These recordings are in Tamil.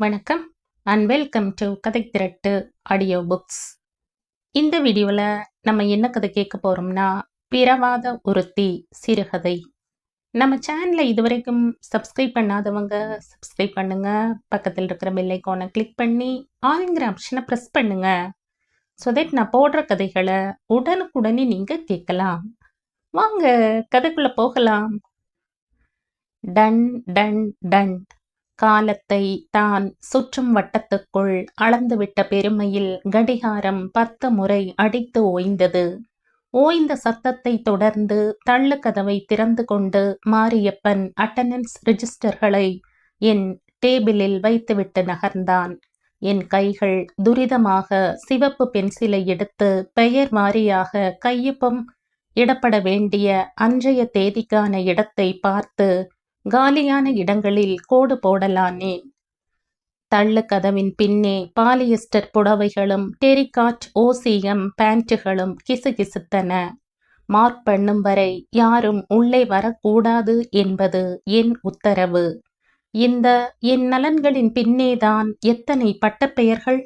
வணக்கம் அண்ட் வெல்கம் டு கதை திரட்டு ஆடியோ புக்ஸ் இந்த வீடியோவில் நம்ம என்ன கதை கேட்க போகிறோம்னா பிறவாத ஒருத்தி சிறுகதை. நம்ம சேனலை இதுவரைக்கும் சப்ஸ்கிரைப் பண்ணாதவங்க சப்ஸ்கிரைப் பண்ணுங்க. பக்கத்தில் இருக்கிற பெல் கிளிக் பண்ணி ஆளுங்கிற ஆப்ஷனை ப்ரெஸ் பண்ணுங்கள் ஸோ தட் நான் போடுற கதைகளை உடனுக்குடனே நீங்கள் கேட்கலாம். வாங்க கதைக்குள்ளே போகலாம். டன் டன் டன் காலத்தை தான் சுற்றும் வட்டத்துக்குள் அளந்துவிட்ட பெருமையில் கடிகாரம் பத்து முறை அடித்து ஓய்ந்தது. ஓய்ந்த சத்தத்தை தொடர்ந்து தள்ளு கதவை திறந்து கொண்டு மாரியப்பன் அட்டண்டன்ஸ் ரிஜிஸ்டர்களை என் டேபிளில் வைத்துவிட்டு நகர்ந்தான். என் கைகள் துரிதமாக சிவப்பு பென்சிலை எடுத்து பெயர் வாரியாக கையொப்பம் இடப்பட வேண்டிய அன்றைய தேதிக்கான இடத்தை பார்த்து காலியான இடங்களில் கோடு போடலானேன். தள்ளு கதவின் பின்னே பாலியஸ்டர் புடவைகளும் டெரிகாட் ஓசியம் பேண்ட்டுகளும் கிசுகிசுத்தன. மார்க் பண்ணும் வரை யாரும் உள்ளே வரக்கூடாது என்பது என் உத்தரவு. இந்த என் நலன்களின் பின்னேதான் எத்தனை பட்டப்பெயர்கள்?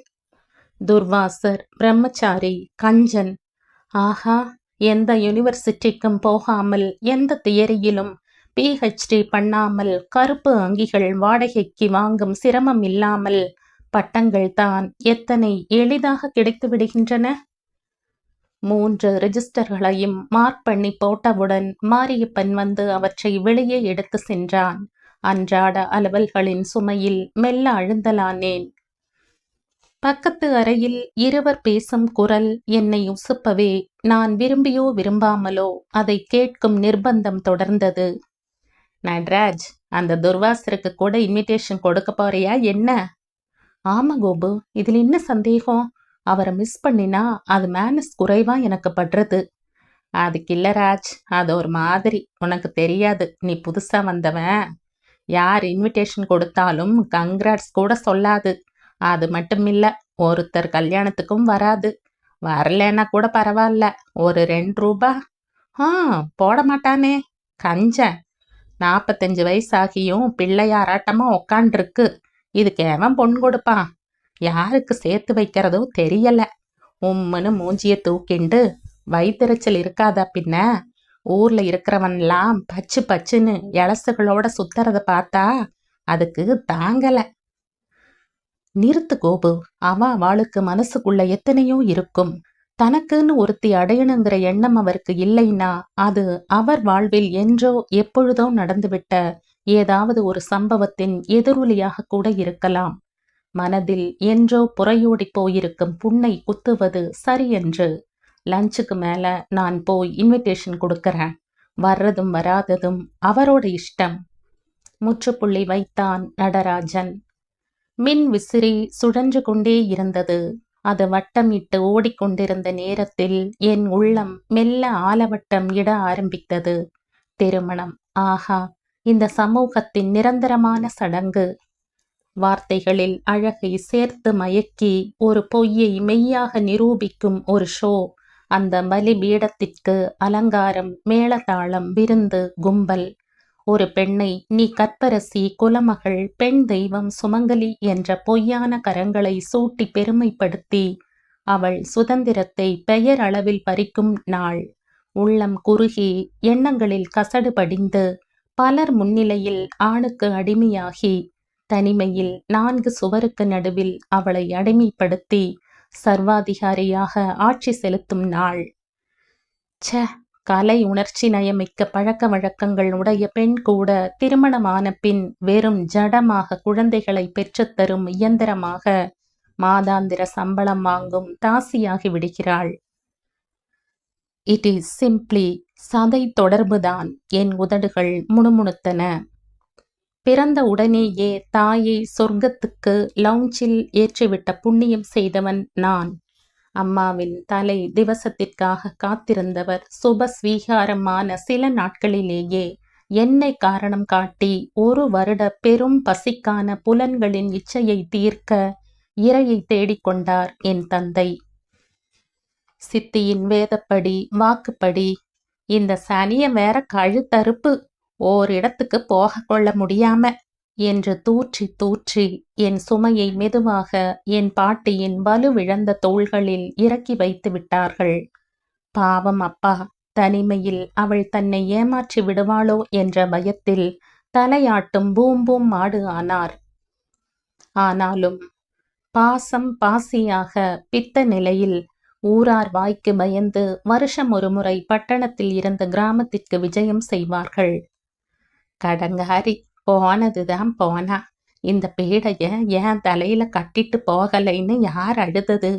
துர்வாசர் பிரம்மச்சாரி கஞ்சன். ஆஹா எந்த யூனிவர்சிட்டிக்கும் போகாமல் எந்த தியரியிலும் பிஹெச்டி பண்ணாமல் கருப்பு அங்கிகள் வாடகைக்கு வாங்கும் சிரமம் இல்லாமல் பட்டங்கள் தான் எத்தனை எளிதாக கிடைத்து விடுகின்றன? மூன்று ரெஜிஸ்டர்களையும் மார்க் பண்ணி போட்டவுடன் மாரியப்பன் வந்து அவற்றை வெளியே எடுத்து சென்றான். அன்றாட அலுவல்களின் சுமையில் மெல்ல அழுந்தலானேன். பக்கத்து அறையில் இருவர் பேசும் குரல் என்னை உசுப்பவே நான் விரும்பியோ விரும்பாமலோ அதை கேட்கும் நிர்பந்தம் தொடர்ந்தது. நட்ராஜ் அந்த துர்வாசருக்கு கூட இன்விடேஷன் கொடுக்க போறியா என்ன? ஆமா கோபு இதில் என்ன சந்தேகம்? அவரை மிஸ் பண்ணினா அது மேனஸ் குறைவா எனக்கு படுறது. அதுக்கு இல்லை ராஜ் அது ஒரு மாதிரி உனக்கு தெரியாது நீ புதுசா வந்தவன். யார் இன்விடேஷன் கொடுத்தாலும் கங்க்ராட்ஸ் கூட சொல்லாது. அது மட்டும் இல்லை ஒருத்தர் கல்யாணத்துக்கும் வராது. வரலன்னா கூட பரவாயில்ல ஒரு ரெண்டு ரூபா. ஆ போட மாட்டானே கஞ்சன் நாற்பத்தஞ்சு வயசாகியும் பிள்ளையாராட்டமா உக்காண்டிருக்கு. இதுக்கு எவன் பொன் கொடுப்பான் யாருக்கு சேர்த்து வைக்கிறதோ தெரியல. உம்முன்னு மூஞ்சிய தூக்கிண்டு வயிற்றுச்சல் இருக்காதா பின்ன? ஊர்ல இருக்கிறவன்லாம் பச்சு பச்சுன்னு இளசுகளோட சுத்துறத பார்த்தா அதுக்கு தாங்கல. நிறுத்து கோபு. அவ அவளுக்கு மனசுக்குள்ள எத்தனையோ இருக்கும். தனக்குன்னு ஒருத்தி அடையணுங்கிற எண்ணம் அவருக்கு இல்லைன்னா அது அவர் வாழ்வில் என்றோ எப்பொழுதோ நடந்துவிட்ட ஏதாவது ஒரு சம்பவத்தின் எதிரொலியாக கூட இருக்கலாம். மனதில் என்றோ புறையோடி போயிருக்கும் புண்ணை குத்துவது சரியென்று லஞ்சுக்கு மேல நான் போய் இன்விடேஷன் கொடுக்கறேன். வர்றதும் வராததும் அவரோட இஷ்டம். முற்றுப்புள்ளி வைத்தான் நடராஜன். மின் விசிறி சுழன்று கொண்டே இருந்தது. அது வட்டமிட்டு ஓடிக்கொண்டிருந்த நேரத்தில் என் உள்ளம் மெல்ல ஆலவட்டம் இட ஆரம்பித்தது. திருமணம். ஆஹா இந்த சமூகத்தின் நிரந்தரமான சடங்கு. வார்த்தைகளில் அழகை சேர்த்து மயக்கி ஒரு பொய்யை மெய்யாக நிரூபிக்கும் ஒரு ஷோ. அந்த பலி பீடத்திற்கு அலங்காரம் மேளதாளம் விருந்து கும்பல். ஒரு பெண்ணை நீ கற்பரசி குலமகள் பெண் தெய்வம் சுமங்கலி என்ற பொய்யான கரங்களை சூட்டி பெருமைப்படுத்தி அவள் சுதந்திரத்தை பெயர் அளவில் பறிக்கும் நாள். உள்ளம் குறுகி எண்ணங்களில் கசடு படிந்து பலர் முன்னிலையில் ஆணுக்கு அடிமையாகி தனிமையில் நான்கு சுவருக்கு நடுவில் அவளை அடிமைப்படுத்தி சர்வாதிகாரியாக ஆட்சி செலுத்தும் நாள். ச்ச! கலை உணர்ச்சி நயமிக்க பழக்க வழக்கங்கள் உடைய பெண் கூட திருமணமான பின் வெறும் ஜடமாக குழந்தைகளை பெற்றுத்தரும் இயந்திரமாக மாதாந்திர சம்பளம் வாங்கும் தாசியாகி விடுகிறாள். இட் இஸ் சிம்ப்ளி சதை தொடர்புதான் என் உதடுகள் முணுமுணுத்தன. பிறந்த உடனேயே தாயை சொர்க்கத்துக்கு லவுஞ்சில் ஏற்றிவிட்ட புண்ணியம் செய்தவன் நான். அம்மாவின் தலை திவசத்திற்காக காத்திருந்தவர் சுபஸ்வீகாரமான சில நாட்களிலேயே என்னை காரணம் காட்டி ஒரு வருட பெரும் பசிக்கான புலன்களின் இச்சையை தீர்க்க இரையை தேடிக்கொண்டார் என் தந்தை. சித்தியின் வேதப்படி வாக்குப்படி இந்த சனிய வேற கழுத்தறுப்பு ஓரிடத்துக்கு போக கொள்ள முடியாம என்று தூற்றி தூற்றி என் சுமையை மெதுவாக என் பாட்டியின் வலுவிழந்த தோள்களில் இறக்கி வைத்து விட்டார்கள். பாவம் அப்பா தனிமையில் அவள் தன்னை ஏமாற்றி விடுவாளோ என்ற பயத்தில் தலையாட்டும் பூம்பூம் மாடு ஆனார். ஆனாலும் பாசம் பாசியாக பித்த நிலையில் ஊரார் வாய்க்கு பயந்து வருஷம் ஒரு முறை பட்டணத்தில் இருந்த கிராமத்திற்கு விஜயம் செய்வார்கள். கடங்காரி போனதுதான் போனா. இந்த பேடைய ஏன் தலையில கட்டிட்டு போகலைன்னு யார் அழுதது?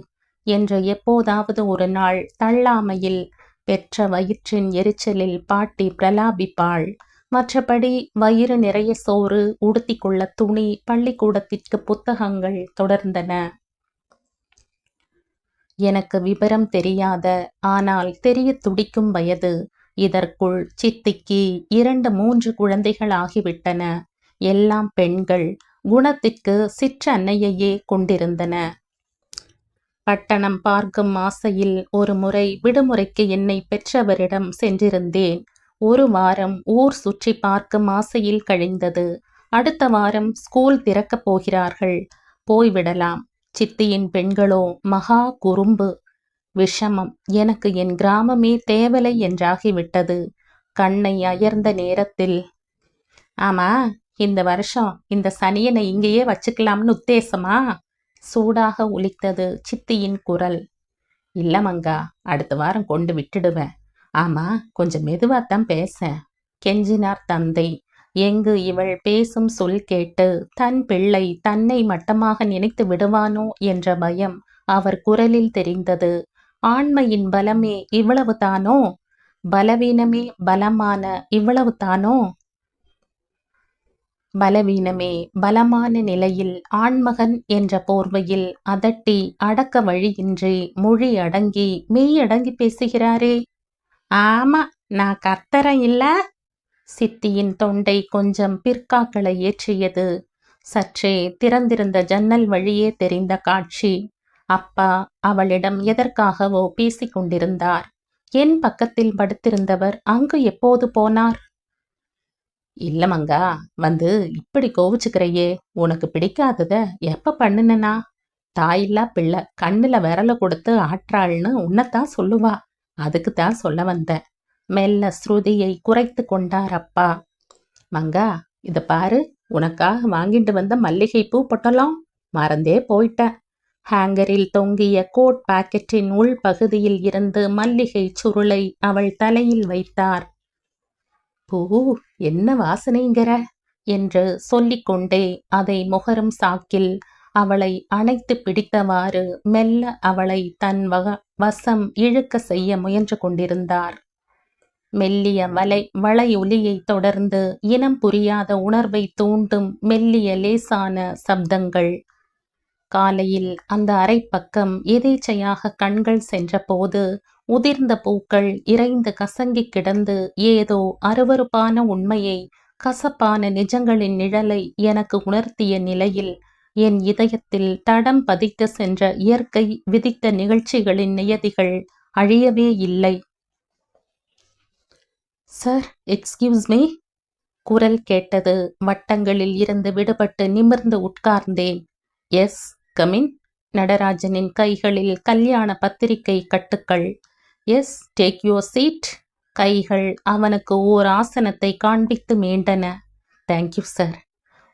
என்று எப்போதாவது ஒரு நாள் தள்ளாமையில் பெற்ற வயிற்றின் எரிச்சலில் பாட்டி பிரலாபிப்பாள். மற்றபடி வயிறு நிறைய சோறு உடுத்திக்கொள்ள துணி பள்ளிக்கூடத்திற்கு புத்தகங்கள் தொடர்ந்தன. எனக்கு விபரம் தெரியாத ஆனால் தெரிய துடிக்கும் வயது. இதற்குள் சித்திக்கு இரண்டு மூன்று குழந்தைகள் ஆகிவிட்டன எல்லாம் பெண்கள் குணத்திற்கு சிற்றன்னையையே கொண்டிருந்தன. பட்டணம் பார்க்கும் ஆசையில் ஒரு முறை விடுமுறைக்கு என்னை பெற்றவரிடம் சென்றிருந்தேன். ஒரு வாரம் ஊர் சுற்றி பார்க்கும் ஆசையில் கழிந்தது. அடுத்த வாரம் ஸ்கூல் திறக்கப் போகிறார்கள். போய்விடலாம். சித்தியின் பெண்களோ மகா குறும்பு. விஷமம். எனக்கு என் கிராமமே தேவலை என்றாகிவிட்டது. கண்ணை அயர்ந்த நேரத்தில் ஆமா இந்த வருஷம் இந்த சனியனை இங்கேயே வச்சுக்கலாம்னு உத்தேசமா? சூடாக ஒலித்தது சித்தியின் குரல். இல்ல மங்கா அடுத்த வாரம் கொண்டு விட்டுடுவேன். ஆமா கொஞ்சம் மெதுவாத்தான் பேச கெஞ்சினார் தந்தை. எங்கு இவள் பேசும் சொல் கேட்டு தன் பிள்ளை தன்னை மட்டமாக நினைத்து விடுவானோ? என்ற பயம் அவர் குரலில் தெரிந்தது. ஆண்மையின் பலமே இவ்வளவு தானோ? பலவீனமே பலமான இவ்வளவு தானோ? பலவீனமே பலமான நிலையில் ஆண்மகன் என்ற போர்வையில் அதட்டி அடக்க வழியின்றி மொழி அடங்கி மெய்யடங்கி பேசுகிறாரே. ஆமா நான் கர்த்தரை இல்ல. சித்தியின் தொண்டை கொஞ்சம் பிற்காக்களை ஏற்றியது. சற்றே திறந்திருந்த ஜன்னல் வழியே தெரிந்த காட்சி. அப்பா அவளிடம் எதற்காகவோ பேசிக் கொண்டிருந்தார் என் பக்கத்தில் படுத்திருந்தவர் அங்கு எப்போது போனார்? இல்லமங்கா வந்து இப்படி கோவிச்சுக்கிறையே உனக்கு பிடிக்காதத எப்ப பண்ணுனனா? தாயில்லா பிள்ளை கண்ணுல விரல கொடுத்து ஆற்றாள்னு உன்னைத்தான் சொல்லுவா. அதுக்கு தான் சொல்ல வந்தேன் மெல்ல ஸ்ருதியை குறைத்து கொண்டார் அப்பா. மங்கா இத பாரு உனக்காக வாங்கிட்டு வந்த மல்லிகை பூ பொட்டலாம். மறந்தே போயிட்டேன் ஹேங்கரில் தொங்கிய கோட் பாக்கெட்டின் உள் பகுதியில் இருந்து மல்லிகை சுருளை அவள் தலையில் வைத்தார். பூ என்ன வாசனைங்கிற? என்று சொல்லிக்கொண்டே அதை முகரும் சாக்கில் அவளை அணைத்து பிடித்தவாறு மெல்ல அவளை தன் வக வசம் இழுக்க செய்ய முயன்று கொண்டிருந்தார். மெல்லிய வலை வளை ஒலியை தொடர்ந்து இனம் புரியாத உணர்வை தூண்டும் மெல்லிய லேசான சப்தங்கள் காலையில் அந்த அரைப்பக்கம் எதேச்சையாக கண்கள் சென்றபோது உதிர்ந்த பூக்கள் இறைந்து கசங்கி கிடந்து ஏதோ அருவருப்பான உண்மையை கசப்பான நிஜங்களின் நிழலை எனக்கு உணர்த்திய நிலையில் என் இதயத்தில் தடம் பதித்து சென்ற இயற்கை விதித்த நிகழ்ச்சிகளின் நியதிகள் அழியவே இல்லை. Sir excuse me? குரல் கேட்டது வட்டங்களில் இருந்து விடுபட்டு நிமிர்ந்து உட்கார்ந்தேன். எஸ் கமின் நடராஜனின் கைகளில் கல்யாண பத்திரிகை கட்டுக்கள். எஸ். Take your seat. கைகள் அவனுக்கு ஓர் ஆசனத்தை காண்பித்து மீண்டன. தேங்க்யூ சார்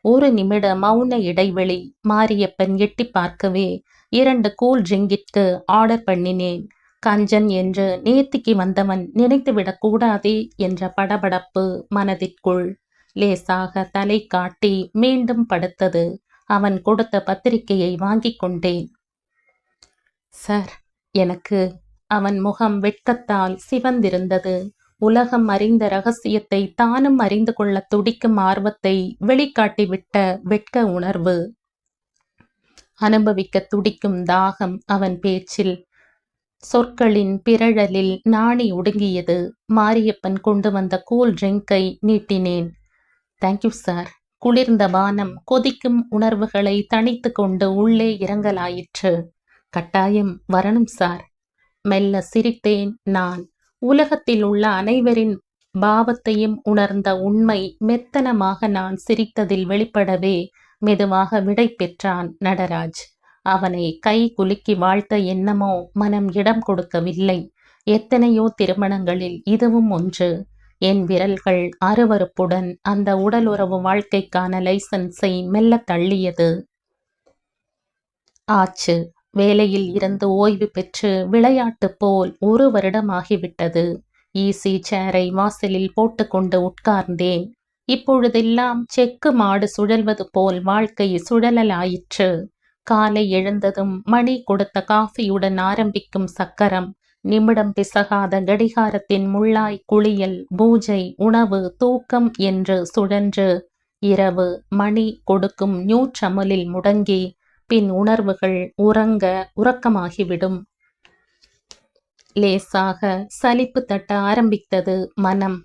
ஒரு நிமிட மௌன இடைவெளி மாரியப்பன் எட்டி பார்க்கவே இரண்டு கூல் ட்ரிங்கிற்கு ஆர்டர் பண்ணினேன். கஞ்சன் என்று நேத்திக்கு வந்தவன் நினைத்துவிடக் கூடாதே என்ற படபடப்பு மனதிற்குள் லேசாக தலை காட்டி மீண்டும் படுத்தது. அவன் கொடுத்த பத்திரிகையை வாங்கி கொண்டேன். சார் எனக்கு அவன் முகம் வெட்கத்தால் சிவந்திருந்தது. உலகம் அறிந்த ரகசியத்தை தானும் அறிந்து கொள்ள துடிக்கும் ஆர்வத்தை வெளிக்காட்டிவிட்ட வெட்க உணர்வு. அனுபவிக்க துடிக்கும் தாகம் அவன் பேச்சில். சொற்களின் பிறழலில் நாணி ஒடுங்கியது. மாரியப்பன் கொண்டு வந்த கூல் ட்ரிங்கை நீட்டினேன். தேங்க்யூ சார் குளிர்ந்த வானம் கொதிக்கும் உணர்வுகளை தணித்து கொண்டு உள்ளே இறங்கலாயிற்று. கட்டாயம் வரணும் சார். மெல்ல சிரித்தேன் நான். உலகத்தில் உள்ள அனைவரின் பாவத்தையும் உணர்ந்த உண்மை மெத்தனமாக நான் சிரித்ததில் வெளிப்படவே மெதுவாக விடை பெற்றான் நடராஜ். அவனை கை குலுக்கி வாழ்த்த எண்ணமோ மனம் இடம் கொடுக்கவில்லை. எத்தனையோ திருமணங்களில் இதுவும் ஒன்று. என் விரல்கள் அருவருப்புடன் அந்த உடலுறவு வாழ்க்கைக்கான லைசன்ஸை மெல்ல தள்ளியது. ஆச்சு வேலையில் இருந்து ஓய்வு பெற்று விளையாட்டு போல் ஒரு வருடமாகிவிட்டது. ஈசி சேரை வாசலில் போட்டுக்கொண்டு உட்கார்ந்தேன். இப்பொழுதெல்லாம் செக்கு மாடு சுழல்வது போல் வாழ்க்கை சுழலலாயிற்று. காலை எழுந்ததும் மணி கொடுத்த காஃபியுடன் ஆரம்பிக்கும் சக்கரம் நிமிடம் பிசகாத கடிகாரத்தின் முள்ளாய் குளியல் பூஜை உணவு தூக்கம் என்று சுழன்று இரவு மணி கொடுக்கும் நியூற்றமலில் முடங்கி பின் உணர்வுகள் உறங்க உறக்கமாகிவிடும். லேசாக சலிப்பு தட்ட ஆரம்பித்தது மனம்.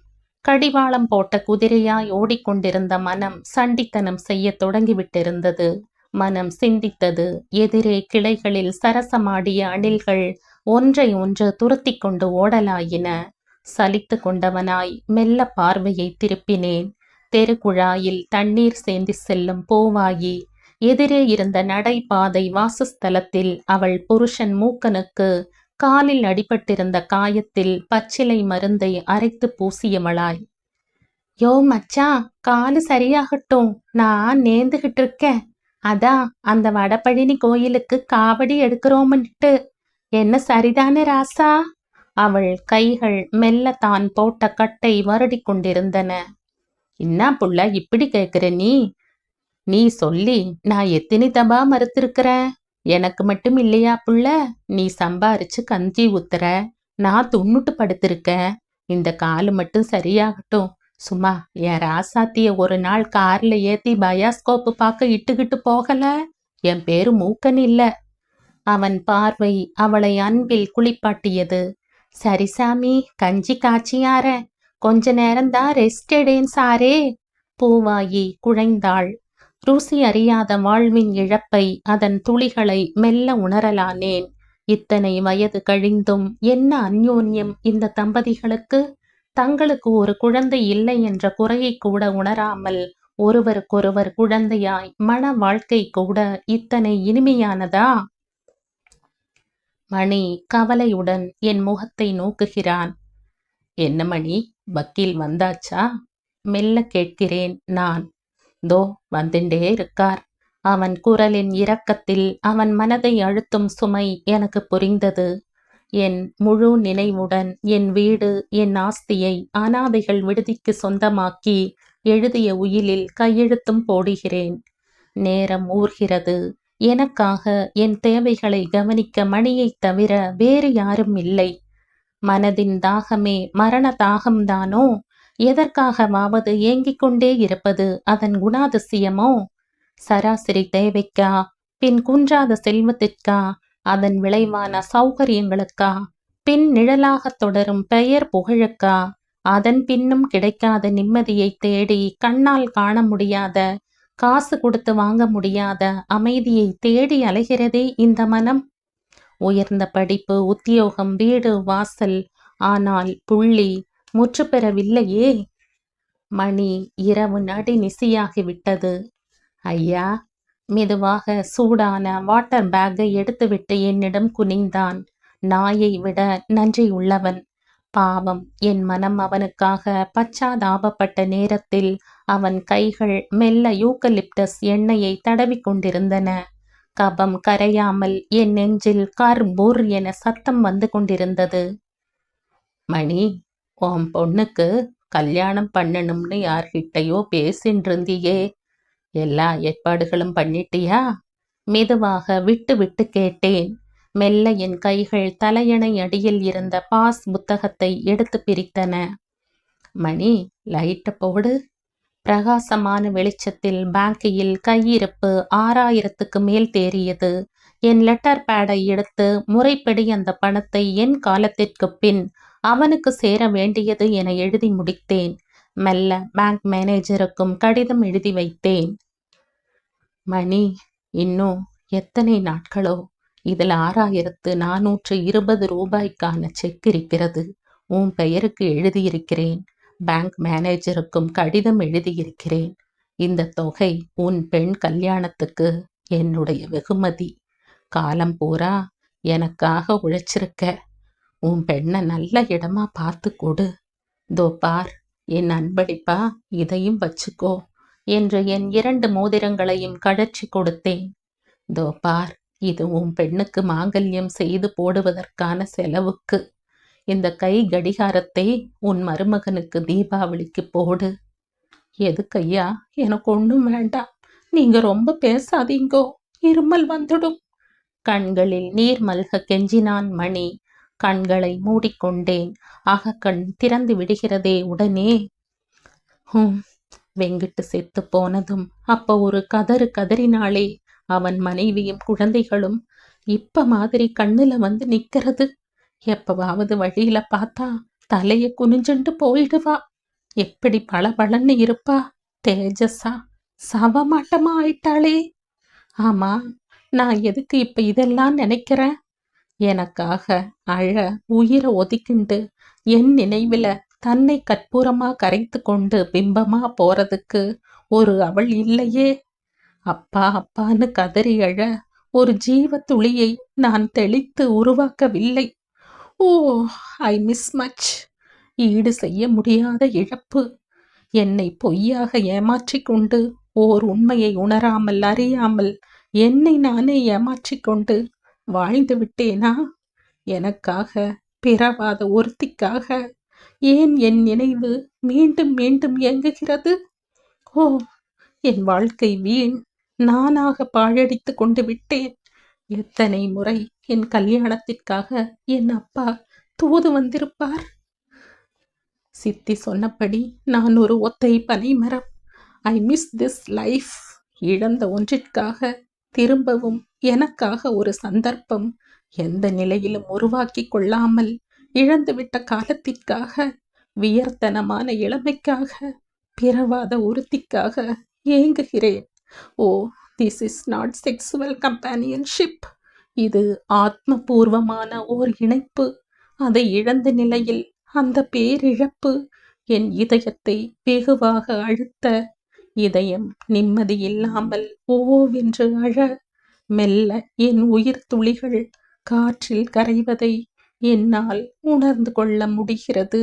கடிவாளம் போட்ட குதிரையாய் ஓடிக்கொண்டிருந்த மனம் சண்டித்தனம் செய்ய தொடங்கிவிட்டிருந்தது. மனம் சிந்தித்தது. எதிரே கிளைகளில் சரசமாடிய அணில்கள் ஒன்றை ஒன்று துரத்தி கொண்டு ஓடலாயின. சலித்து கொண்டவனாய் மெல்ல பார்வையை திருப்பினேன். தெருக்குழாயில் தண்ணீர் சேந்தி செல்லும் பூவாயி. எதிரே இருந்த நடைபாதை வாசஸ்தலத்தில் அவள் புருஷன் மூக்கனுக்கு காலில் அடிபட்டிருந்த காயத்தில் பச்சிலை மருந்தை அரைத்து பூசியவளாய். யோ மச்சான் காலு சரியாகட்டும். நான் நேர்ந்துகிட்டு இருக்கேன் அதான் அந்த வடபழனி கோயிலுக்கு காவடி எடுக்கிறோம்னுட்டு. என்ன சரிதானே ராசா? அவள் கைகள் மெல்ல தான் போட்ட கட்டை வருடி கொண்டிருந்தன. என்ன புள்ள இப்படி கேக்குற நீ? நீ சொல்லி நான் எத்தினி தபா மறுத்திருக்கிறேன் எனக்கு மட்டும் இல்லையா புள்ள? நீ சம்பாரிச்சு கஞ்சி ஊத்துற. நான் துண்ணுட்டு படுத்திருக்கேன் இந்த காலு மட்டும் சரியாகட்டும். சும்மா என் ராசாத்திய ஒரு நாள் கார்ல ஏத்தி பயாஸ்கோப்பு பார்க்க இட்டுக்கிட்டு போகல? என் பேரு மூக்கன் இல்லை. அவன் பார்வை அவளை அன்பில் குளிப்பாட்டியது. சரி சாமி கஞ்சி காய்ச்சியார. கொஞ்ச நேரம்தான் ரெஸ்ட் எடுேன் சாரே பூவாயி குழைந்தாள். ருசி அறியாத வாழ்வின் இழப்பை அதன் துளிகளை மெல்ல உணரலானேன். இத்தனை வயது கழிந்தும் என்ன அந்யோன்யம் இந்த தம்பதிகளுக்கு? தங்களுக்கு ஒரு குழந்தை இல்லை என்ற குறையை கூட உணராமல் ஒருவருக்கொருவர் குழந்தையாய் மன வாழ்க்கை கூட இத்தனை இனிமையானதா? மணி கவலையுடன் என் முகத்தை நோக்குகிறான். என்ன மணி? வக்கீல் வந்தாச்சா? மெல்ல கேட்கிறேன் நான். தோ வந்துண்டே இருக்கார். அவன் குரலின் இரக்கத்தில் அவன் மனதை அழுத்தும் சுமை எனக்கு புரிந்தது. என் முழு நினைவுடன் என் வீடு என் ஆஸ்தியை அனாதைகள் விடுதிக்கு சொந்தமாக்கி எழுதிய உயிலில் கையெழுத்தும் போடுகிறேன். நேரம் ஊர்கிறது. எனக்காக என் தேவைகளை கவனிக்க மணியைத் தவிர வேறு யாரும் இல்லை. மனதின் தாகமே மரண தாகம்தானோ? எதற்காகவாவது ஏங்கிக் கொண்டே இருப்பது அதன் குணாதிசயமோ? சராசரி தேவைக்கா? பின் குன்றாத செல்வத்திற்கா? அதன் விளைவான சௌகரியங்களுக்கா? பின் நிழலாக தொடரும் பெயர் புகழுக்கா? அதன் பின்னும் கிடைக்காத நிம்மதியை தேடி கண்ணால் காண முடியாத காசு கொடுத்து வாங்க முடியாத அமைதியை தேடி அலைகிறதே இந்த மனம். உயர்ந்த படிப்பு உத்தியோகம் வீடு வாசல். ஆனால் புள்ளி முற்று பெறவில்லையே. மணி இரவு நடி நிசியாகிவிட்டது. ஐயா மெதுவாக சூடான வாட்டர் பேக்கை எடுத்துவிட்டு என்னிடம் குனிந்தான். நாயை விட நன்றி உள்ளவன். பாவம் என் மனம் அவனுக்காக பச்சாதாபப்பட்ட நேரத்தில் அவன் கைகள் மெல்ல யூக்கலிப்டஸ் எண்ணெயை தடவி கொண்டிருந்தன கபம் கரையாமல் என் நெஞ்சில் கர்பூர் என சத்தம் வந்து கொண்டிருந்தது. மணி உன் பொண்ணுக்கு கல்யாணம் பண்ணணும்னு யார்கிட்டயோ பேசின்றிருந்தியே. எல்லா ஏற்பாடுகளும் பண்ணிட்டியா? மெதுவாக விட்டு விட்டு கேட்டேன். மெல்ல என் கைகள் தலையணை அடியில் இருந்த பாஸ் புத்தகத்தை எடுத்து பிரித்தன. மணி லைட்டை போடு. பிரகாசமான வெளிச்சத்தில் பேங்கியில் கையிருப்பு ஆறாயிரத்துக்கு மேல் தேறியது. என் லெட்டர் பேடை எடுத்து முறைப்படி அந்த பணத்தை என் காலத்திற்கு பின் அவனுக்கு சேர வேண்டியது என எழுதி முடித்தேன். மெல்ல பேங்க் மேனேஜருக்கும் கடிதம் எழுதி வைத்தேன். மணி இன்னும் எத்தனை நாட்களோ? இதில் ஆறாயிரத்து நானூற்று இருபது ரூபாய்க்கான செக் இருக்கிறது. உன் பெயருக்கு எழுதியிருக்கிறேன். பேங்க் மேனேஜருக்கும் கடிதம் எழுதியிருக்கிறேன். இந்த தொகை உன் பெண் கல்யாணத்துக்கு என்னுடைய வெகுமதி. காலம் பூரா எனக்காக உழைச்சிருக்க. உன் பெண்ணை நல்ல இடமா பார்த்து கொடு. தோ பார் என் அன்பளிப்பா இதையும் வச்சுக்கோ என்று என் இரண்டு மோதிரங்களையும் கழற்றி கொடுத்தேன். தோ பார் இது உன் பெண்ணுக்கு மாங்கல்யம் செய்து போடுவதற்கான செலவுக்கு. இந்த கை கடிகாரத்தை உன் மருமகனுக்கு தீபாவளிக்கு போடு. எதுக்கையா எனக்கு ஒன்றும் வேண்டாம். நீங்க ரொம்ப பேசாதீங்கோ. இருமல் வந்துடும். கண்களில் நீர் மல்க கெஞ்சினான் மணி. கண்களை மூடிக்கொண்டேன். அகக்கண் திறந்து விடுகிறதே உடனே. ஹம். வெங்கிட்டு செத்து போனதும் அப்ப ஒரு கதறு கதறினாளே. அவன் மனைவியும் குழந்தைகளும். இப்ப மாதிரி கண்ணுல வந்து நிக்கிறது. எப்பவாவது வழியில பார்த்தா தலைய குனிஞ்சுண்டு போயிடுவா. எப்படி பளபளன்னு இருப்பா. தேஜஸா சவமாட்டமா ஆயிட்டாளே. ஆமா நான் எதுக்கு இப்ப இதெல்லாம் நினைக்கிறேன்? எனக்காக அழ உயிரை ஒதுக்கிண்டு என் நினைவில தன்னை கற்பூரமா கரைத்து கொண்டு பிம்பமா போறதுக்கு ஒரு அவள் இல்லையே. அப்பா அப்பான்னு கதறி அழ ஒரு ஜீவ துளியை நான் தெளித்து உருவாக்கவில்லை. Oh I miss much. ஈடு செய்ய முடியாத இழப்பு. என்னை பொய்யாக ஏமாற்றிக் கொண்டு ஓர் உண்மையை உணராமல் அறியாமல் என்னை நானே ஏமாற்றிக் கொண்டு வாழ்ந்து விட்டேனா? எனக்காக பிறவாத ஒருத்திக்காக ஏன் என் நினைவு மீண்டும் மீண்டும் இயங்குகிறது? ஓ என் வாழ்க்கை வீண். நானாக பாழடித்து கொண்டு விட்டேன். எத்தனை முறை என் கல்யாணத்திற்காக என் அப்பா தூது வந்திருப்பார்? சித்தி சொன்னபடி நான் ஒரு ஒத்தை பனைமரம். ஐ மிஸ் திஸ் லைஃப் இழந்த ஒன்றிற்காக திரும்பவும் எனக்காக ஒரு சந்தர்ப்பம் எந்த நிலையிலும் உருவாக்கி கொள்ளாமல் இழந்துவிட்ட காலத்திற்காக வியர்த்தனமான இளமைக்காக பிறவாத உறுதிக்காக ஏங்குகிறேன். ஓ this is not sexual companionship இது ஆத்மபூர்வமான ஓர் இணைப்பு. அதை இழந்த நிலையில் அந்த பேரிழப்பு என் இதயத்தை வெகுவாக அழுத்த. இதயம் நிம்மதியில்லாமல் ஓவென்று அழ. மெல்ல என் உயிர் துளிகள் காற்றில் கரைவதை என்னால் உணர்ந்து கொள்ள முடிகிறது.